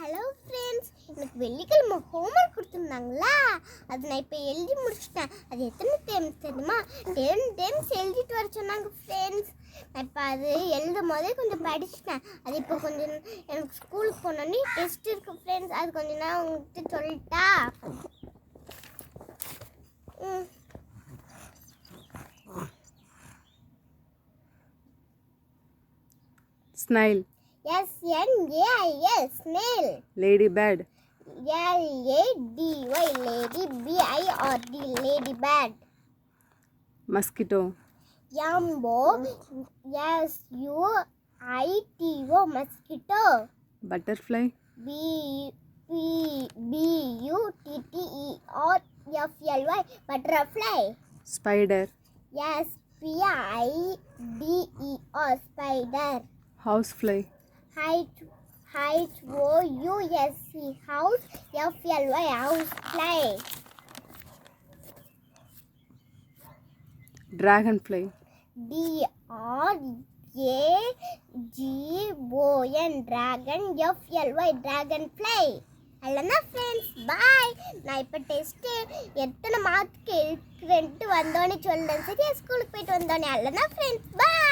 Hello friends எனக்கு வெள்ளிக்கிழமை homework கொடுத்துருந்தாங்களா? அது நான் இப்போ எழுதி முடிச்சிட்டேன். அது எத்தனை டைம்ஸ் தெரியுமா? டென் டைம்ஸ் எழுதிட்டு வர சொன்னாங்க ஃப்ரெண்ட்ஸ் நான் இப்போ அது எழுதும் போதே கொஞ்சம் படிச்சிட்டேன். அது இப்போ கொஞ்சம் எனக்கு ஸ்கூலுக்கு போனோன்னே டெஸ்ட் இருக்கு ஃப்ரெண்ட்ஸ் அது கொஞ்சம் நேரம் உங்கள்கிட்ட சொல்லிட்டா? ம். S N A I L snail. Lady bird. L A D Y lady B I R D lady bird. Mosquito. Yumbo. Yes, U I T O mosquito. Butterfly. B P B U T T E R F L Y butterfly. Spider. Yes, P I D E R spider. Housefly. House. House fly. dragonfly, D R A G O N dragon F L Y dragonfly அல்லனா friends bye நான் இப்போ test எத்தனை mark எடுக்கிறேன்ட்டு வந்தோடனே சொல்லேன் சரியா ஸ்கூலுக்கு போயிட்டு வந்தோடனே அல்லனா ஃப்ரெண்ட்ஸ் பாய்